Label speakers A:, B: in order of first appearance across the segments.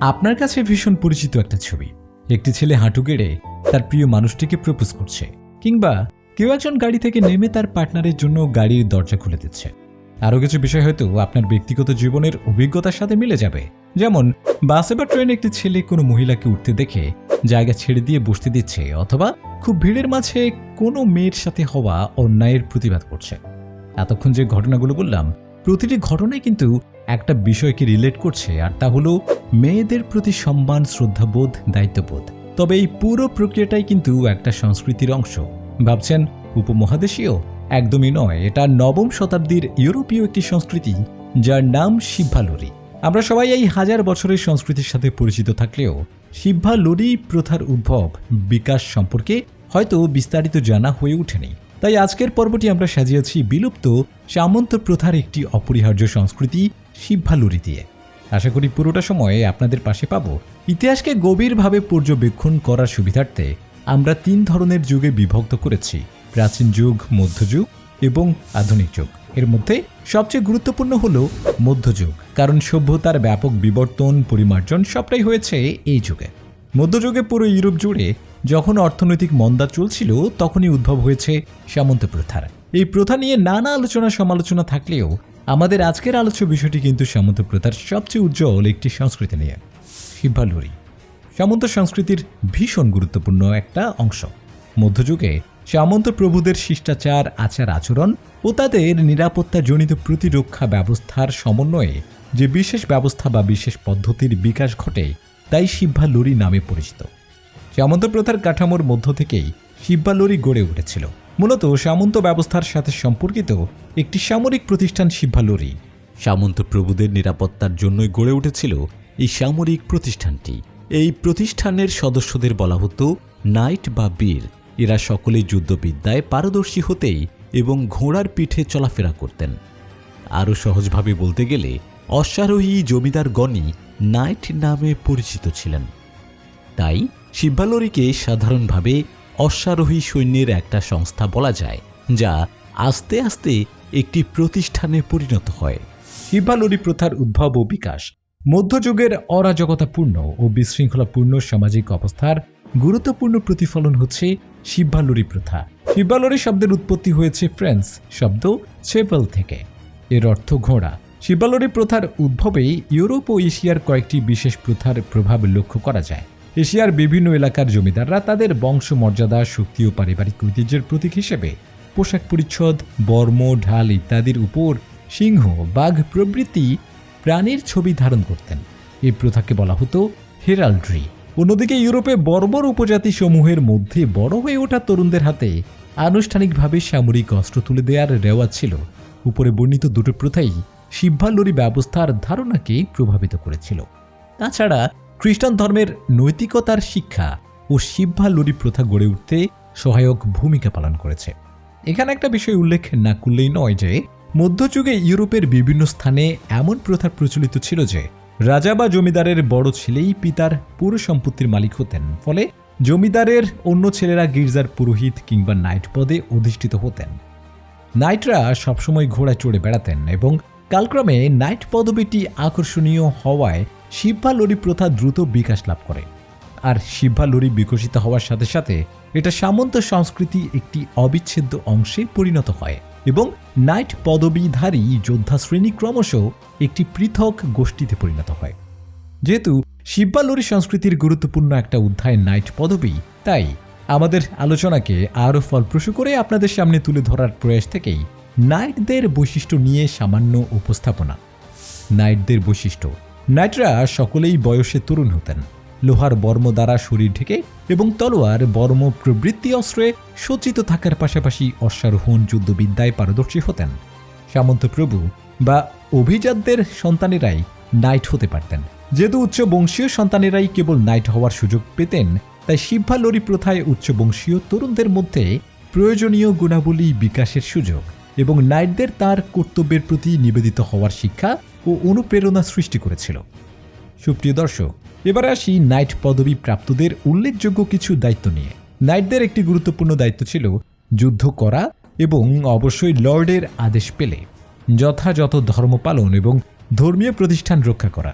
A: আপনার কাছে ভীষণ পরিচিত একটা ছবি। একটি ছেলে হাঁটু গেড়ে তার প্রিয় মানুষটিকে প্রপোজ করছে, কিংবা কেউ একজন গাড়ি থেকে নেমে তার পার্টনারের জন্য গাড়ির দরজা খুলে দিচ্ছে। আরও কিছু বিষয় হয়তো আপনার ব্যক্তিগত জীবনের অভিজ্ঞতার সাথে মিলে যাবে। যেমন, বাসে বা ট্রেনে একটি ছেলে কোনো মহিলাকে উঠতে দেখে জায়গা ছেড়ে দিয়ে বসতে দিচ্ছে, অথবা খুব ভিড়ের মাঝে কোনো মেয়ের সাথে হওয়া অন্যায়ের প্রতিবাদ করছে। এতক্ষণ যে ঘটনাগুলো বললাম, প্রতিটি ঘটনায় কিন্তু একটা বিষয়কে রিলেট করছে? আর তা হলো, মেয়েদের প্রতি সম্মান, শ্রদ্ধাবোধ, দায়িত্ববোধ। তবে এই পুরো প্রক্রিয়াটাই কিন্তু একটা সংস্কৃতির অংশ। ভাবছেন, উপমহাদেশীয়? একদমই নয়। এটা নবম শতাব্দীর ইউরোপীয় একটি সংস্কৃতি, যার নাম শিব্বালরি আমরা সবাই এই হাজার বছরের সংস্কৃতির সাথে পরিচিত থাকলেও শিব্বালরি প্রথার উদ্ভব, বিকাশ সম্পর্কে হয়তো বিস্তারিত জানা হয়ে ওঠেনি। তাই আজকের পর্বটি আমরা সাজিয়েছি বিলুপ্ত সামন্ত প্রথার একটি অপরিহার্য সংস্কৃতি শিব্বালুরি দিয়ে। আশা করি পুরোটা সময়ে আপনাদের পাশে পাব। ইতিহাসকে গভীরভাবে পর্যবেক্ষণ করার সুবিধার্থে আমরা তিন ধরনের যুগে বিভক্ত করেছি। প্রাচীন যুগ মধ্যযুগ এবং আধুনিক যুগ। এর মধ্যে সবচেয়ে গুরুত্বপূর্ণ হল মধ্যযুগ কারণ সভ্যতার ব্যাপক বিবর্তন, পরিমার্জন সবটাই হয়েছে এই যুগে। মধ্যযুগে পুরো ইউরোপ জুড়ে যখন অর্থনৈতিক মন্দা চলছিল, তখনই উদ্ভব হয়েছে সামন্ত প্রথার। এই প্রথা নিয়ে নানা আলোচনা সমালোচনা থাকলেও আমাদের আজকের আলোচ্য বিষয়টি কিন্তু সামন্ত প্রথার সবচেয়ে উজ্জ্বল একটি সংস্কৃতি নিয়ে। শিব্বালুরি সামন্ত সংস্কৃতির ভীষণ গুরুত্বপূর্ণ একটা অংশ। মধ্যযুগে সামন্ত প্রভুদের শিষ্টাচার, আচার, আচরণ ও তাদের নিরাপত্তাজনিত প্রতিরক্ষা ব্যবস্থার সমন্বয়ে যে বিশেষ ব্যবস্থা বা বিশেষ পদ্ধতির বিকাশ ঘটে, তাই শিব্বালুরি নামে পরিচিত। সামন্ত প্রথার কাঠামোর মধ্য থেকেই শিব্বালরি গড়ে উঠেছিল। মূলত সামন্ত ব্যবস্থার সাথে সম্পর্কিত একটি সামরিক প্রতিষ্ঠান শিব্বালরি সামন্ত প্রভুদের নিরাপত্তার জন্যই গড়ে উঠেছিল এই সামরিক প্রতিষ্ঠানটি। এই প্রতিষ্ঠানের সদস্যদের বলা হতো নাইট বা বীর। এরা সকলে যুদ্ধবিদ্যায় পারদর্শী হতেই এবং ঘোড়ার পিঠে চলাফেরা করতেন। আরও সহজভাবে বলতে গেলে, অশ্বারোহী জমিদারগণই নাইট নামে পরিচিত ছিলেন। তাই শিব্বালরিকে সাধারণভাবে অশ্বারোহী সৈন্যের একটা সংস্থা বলা যায়, যা আস্তে আস্তে একটি প্রতিষ্ঠানে পরিণত হয়। শিব্বালরি প্রথার উদ্ভব ও বিকাশ, মধ্যযুগের অরাজকতাপূর্ণ ও বিশৃঙ্খলাপূর্ণ সামাজিক অবস্থার গুরুত্বপূর্ণ প্রতিফলন হচ্ছে শিব্বালরি প্রথা। শিব্বালরি শব্দের উৎপত্তি হয়েছে ফ্রেন্স শব্দ চেপল থেকে। এর অর্থ ঘোড়া। শিব্বালরি প্রথার উদ্ভবে ইউরোপ ও এশিয়ার কয়েকটি বিশেষ প্রথার প্রভাব লক্ষ্য করা যায়। এশিয়ার বিভিন্ন এলাকার জমিদাররা তাদের বংশমর্যাদা, শক্তি ও পারিবারিক ঐতিহ্যের প্রতীক হিসেবে পোশাক পরিচ্ছদ, বর্ম, ঢাল ইত্যাদির উপর সিংহ বাঘ প্রভৃতি প্রাণীর ছবি ধারণ করতেন। এই প্রথাকে বলা হতো হেরাল্ড্রি। অন্যদিকে ইউরোপে বর্বর উপজাতি সমূহের মধ্যে বড় হয়ে ওঠা তরুণদের হাতে আনুষ্ঠানিকভাবে সামরিক অস্ত্র তুলে দেওয়ার রেওয়াজ ছিল। উপরে বর্ণিত দুটো প্রথাই শিব্বালরি ব্যবস্থার ধারণাকে প্রভাবিত করেছিল। তাছাড়া খ্রিস্টান ধর্মের নৈতিকতার শিক্ষা ও শিব্বালরি প্রথা গড়ে উঠতে সহায়ক ভূমিকা পালন করেছে। এখানে একটা বিষয় উল্লেখ না করলেই নয় যে, মধ্যযুগে ইউরোপের বিভিন্ন স্থানে এমন প্রথা প্রচলিত ছিল যে, রাজা বা জমিদারের বড় ছেলেই পিতার পুরো সম্পত্তির মালিক হতেন, ফলে জমিদারের অন্য ছেলেরা গির্জার পুরোহিত কিংবা নাইট পদে অধিষ্ঠিত হতেন। নাইটরা সবসময় ঘোড়ায় চড়ে বেড়াতেন এবং কালক্রমে নাইট পদবীটি আকর্ষণীয় হওয়ায় শিব্বালরি প্রথা দ্রুত বিকাশ লাভ করে। আর শিব্বালরি বিকশিত হওয়ার সাথে সাথে এটা সামন্ত সংস্কৃতি একটি অবিচ্ছেদ্য অংশে পরিণত হয় এবং নাইট পদবীধারী যোদ্ধা শ্রেণি ক্রমশ একটি পৃথক গোষ্ঠীতে পরিণত হয়। যেহেতু শিব্বালরি সংস্কৃতির গুরুত্বপূর্ণ একটা অধ্যায় নাইট পদবী, তাই আমাদের আলোচনাকে আরও ফলপ্রসূ করে আপনাদের সামনে তুলে ধরার প্রয়াস থেকেই নাইটদের বৈশিষ্ট্য নিয়ে সামান্য উপস্থাপনা। নাইটদের বৈশিষ্ট্য নাইটরা সকলেই বয়সে তরুণ হতেন। লোহার বর্ম দ্বারা শরীর ঢেকে এবং তলোয়ার, বর্ম প্রবৃত্তি অস্ত্রে সজ্জিত থাকার পাশাপাশি অশ্বারোহণ যুদ্ধবিদ্যায় পারদর্শী হতেন। সামন্তপ্রভু বা অভিজাতদের সন্তানেরাই নাইট হতে পারতেন। যেহেতু উচ্চ বংশীয় সন্তানেরাই কেবল নাইট হওয়ার সুযোগ পেতেন, তাই শিব্বালরি প্রথায় উচ্চবংশীয় তরুণদের মধ্যে প্রয়োজনীয় গুণাবলী বিকাশের সুযোগ এবং নাইটদের তার কর্তব্যের প্রতি নিবেদিত হওয়ার শিক্ষা ও অনুপ্রেরণা সৃষ্টি করেছিল। সুপ্রিয় দর্শক, এবারে আসি নাইট পদবী প্রাপ্তদের উল্লেখযোগ্য কিছু দায়িত্ব নিয়ে। নাইটদের একটি গুরুত্বপূর্ণ দায়িত্ব ছিল যুদ্ধ করা এবং অবশ্যই লর্ডের আদেশ পেলে যথাযথ ধর্ম পালন এবং ধর্মীয় প্রতিষ্ঠান রক্ষা করা।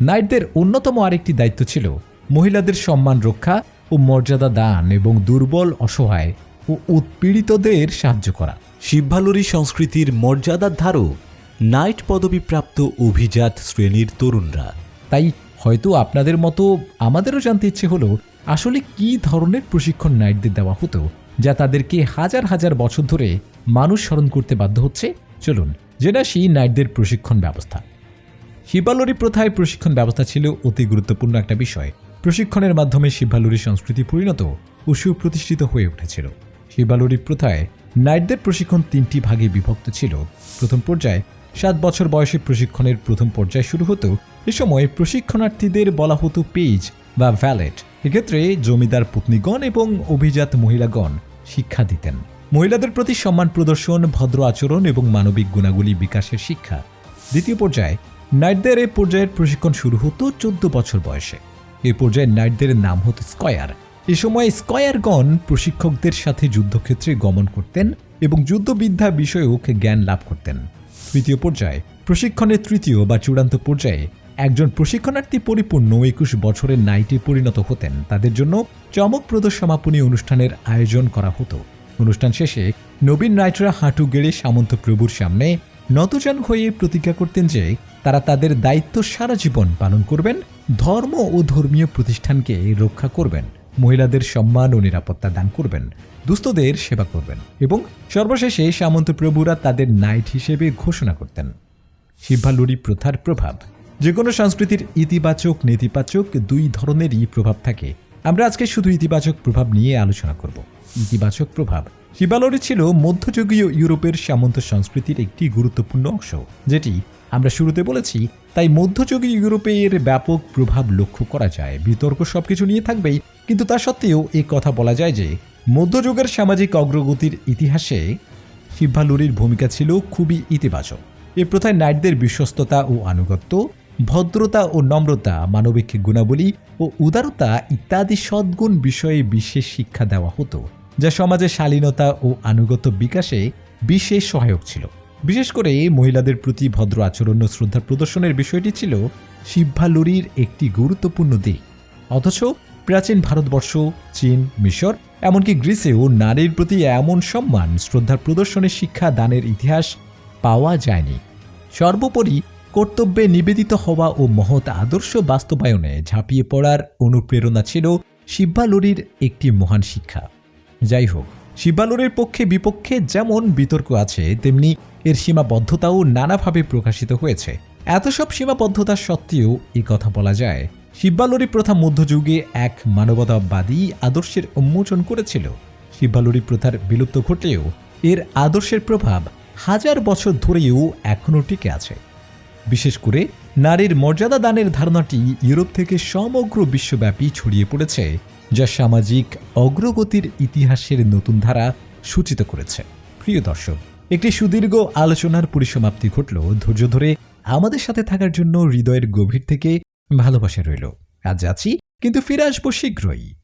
A: নাইটদের অন্যতম আরেকটি দায়িত্ব ছিল মহিলাদের সম্মান রক্ষা ও মর্যাদা দান এবং দুর্বল, অসহায় ও উৎপীড়িতদের সাহায্য করা।
B: শিবভালুরি সংস্কৃতির মর্যাদার ধারক নাইট পদবীপ্রাপ্ত অভিজাত শ্রেণির তরুণরা।
A: তাই হয়তো আপনাদের মতো আমাদেরও জানতে ইচ্ছে হলো আসলে কি ধরনের প্রশিক্ষণ নাইটদের দেওয়া হতো, যা তাদেরকে হাজার হাজার বছর ধরে মানুষ স্মরণ করতে বাধ্য হচ্ছে। চলুন যেটা আসি নাইটদের প্রশিক্ষণ ব্যবস্থা। শিবালরি প্রথায় প্রশিক্ষণ ব্যবস্থা ছিল অতি গুরুত্বপূর্ণ একটা বিষয়। প্রশিক্ষণের মাধ্যমে শিবালরি সংস্কৃতি পরিণত ও সুপ্রতিষ্ঠিত হয়ে উঠেছিল। শিবালরি প্রথায় নাইটদের প্রশিক্ষণ তিনটি ভাগে বিভক্ত ছিল। প্রথম পর্যায়ে সাত বছর বয়সে প্রশিক্ষণের প্রথম পর্যায় শুরু হতো এ সময় প্রশিক্ষণার্থীদের বলা হতো পেজ বা ভ্যালেট। এক্ষেত্রে জমিদার পত্নীগণ এবং অভিজাত মহিলাগণ শিক্ষা দিতেন। মহিলাদের প্রতি সম্মান প্রদর্শন, ভদ্র আচরণ এবং মানবিক গুণাগুলি বিকাশের শিক্ষা। দ্বিতীয় পর্যায়ে নাইটদের এ পর্যায়ের প্রশিক্ষণ শুরু হতো চোদ্দ বছর বয়সে। এ পর্যায়ে নাইটদের নাম হতো স্কয়ার। এ সময় স্কয়ারগণ প্রশিক্ষকদের সাথে যুদ্ধক্ষেত্রে গমন করতেন এবং যুদ্ধবিদ্যা বিষয়ক জ্ঞান লাভ করতেন। তৃতীয় পর্যায়ে, প্রশিক্ষণের তৃতীয় বা চূড়ান্ত পর্যায়ে একজন প্রশিক্ষণার্থী পরিপূর্ণ একুশ বছরের নাইটে পরিণত হতেন। তাদের জন্য চমকপ্রদ সমাপনী অনুষ্ঠানের আয়োজন করা হতো। অনুষ্ঠান শেষে নবীন নাইটরা হাঁটু গেড়ে সামন্ত প্রভুর সামনে নতজান হয়ে প্রতিজ্ঞা করতেন যে তারা তাদের দায়িত্ব সারা জীবন পালন করবেন, ধর্ম ও ধর্মীয় প্রতিষ্ঠানকে রক্ষা করবেন। মহিলাদের সম্মান ও নিরাপত্তা দান করবেন, দুস্থদের সেবা করবেন এবং সর্বশেষে সামন্ত প্রভুরা তাদের নাইট হিসেবে ঘোষণা করতেন। শিভালুরি প্রথার প্রভাব যে কোনো সংস্কৃতির ইতিবাচক, নেতিবাচক দুই ধরনেরই প্রভাব থাকে। আমরা আজকে শুধু ইতিবাচক প্রভাব নিয়ে আলোচনা করব। ইতিবাচক প্রভাব শিবালরি ছিল মধ্যযুগীয় ইউরোপের সামন্ত সংস্কৃতির একটি গুরুত্বপূর্ণ অংশ, যেটি আমরা শুরুতে বলেছি, তাই মধ্যযুগীয় ইউরোপে এর ব্যাপক প্রভাব লক্ষ্য করা যায়। বিতর্ক সবকিছু নিয়ে থাকবেই কিন্তু তা সত্ত্বেও এই কথা বলা যায় যে মধ্যযুগের সামাজিক অগ্রগতির ইতিহাসে শিবভালুরির ভূমিকা ছিল খুবই ইতিবাচক। এ প্রথায় নাইটদের বিশ্বস্ততা ও আনুগত্য, ভদ্রতা ও নম্রতা, মানবিক গুণাবলী ও উদারতা ইত্যাদি সদ্গুণ বিষয়ে বিশেষ শিক্ষা দেওয়া হতো, যা সমাজে শালীনতা ও আনুগত্য বিকাশে বিশেষ সহায়ক ছিল। বিশেষ করে মহিলাদের প্রতি ভদ্র আচরণ ও শ্রদ্ধা প্রদর্শনের বিষয়টি ছিল শিবভালুরির একটি গুরুত্বপূর্ণ দিক। অথচ প্রাচীন ভারতবর্ষ, চীন, মিশর, এমনকি গ্রিসেও নারীর প্রতি এমন সম্মান, শ্রদ্ধার প্রদর্শনের শিক্ষা দানের ইতিহাস পাওয়া যায়নি। সর্বোপরি কর্তব্যে নিবেদিত হওয়া ও মহৎ আদর্শ বাস্তবায়নে ঝাঁপিয়ে পড়ার অনুপ্রেরণা ছিল শিব্বালুরির একটি মহান শিক্ষা। যাই হোক শিব্বালুরের পক্ষে বিপক্ষে যেমন বিতর্ক আছে, তেমনি এর সীমাবদ্ধতাও নানাভাবে প্রকাশিত হয়েছে। এত সব সীমাবদ্ধতা সত্ত্বেও এ কথা বলা যায় শিব্বালুরি প্রথা মধ্যযুগে এক মানবতাবাদী আদর্শের উন্মোচন করেছিল। শিব্বালুরি প্রথার বিলুপ্ত ঘটলেও এর আদর্শের প্রভাব হাজার বছর ধরেও এখনও টিকে আছে। বিশেষ করে নারীর মর্যাদা দানের ধারণাটি ইউরোপ থেকে সমগ্র বিশ্বব্যাপী ছড়িয়ে পড়েছে, যা সামাজিক অগ্রগতির ইতিহাসের নতুন ধারা সূচিত করেছে। প্রিয় দর্শক, একটি সুদীর্ঘ আলোচনার পরিসমাপ্তি ঘটল ধৈর্য ধরে আমাদের সাথে থাকার জন্য হৃদয়ের গভীর থেকে ভালোবাসা রইল। আজ আছি কিন্তু ফিরে আসব শীঘ্রই।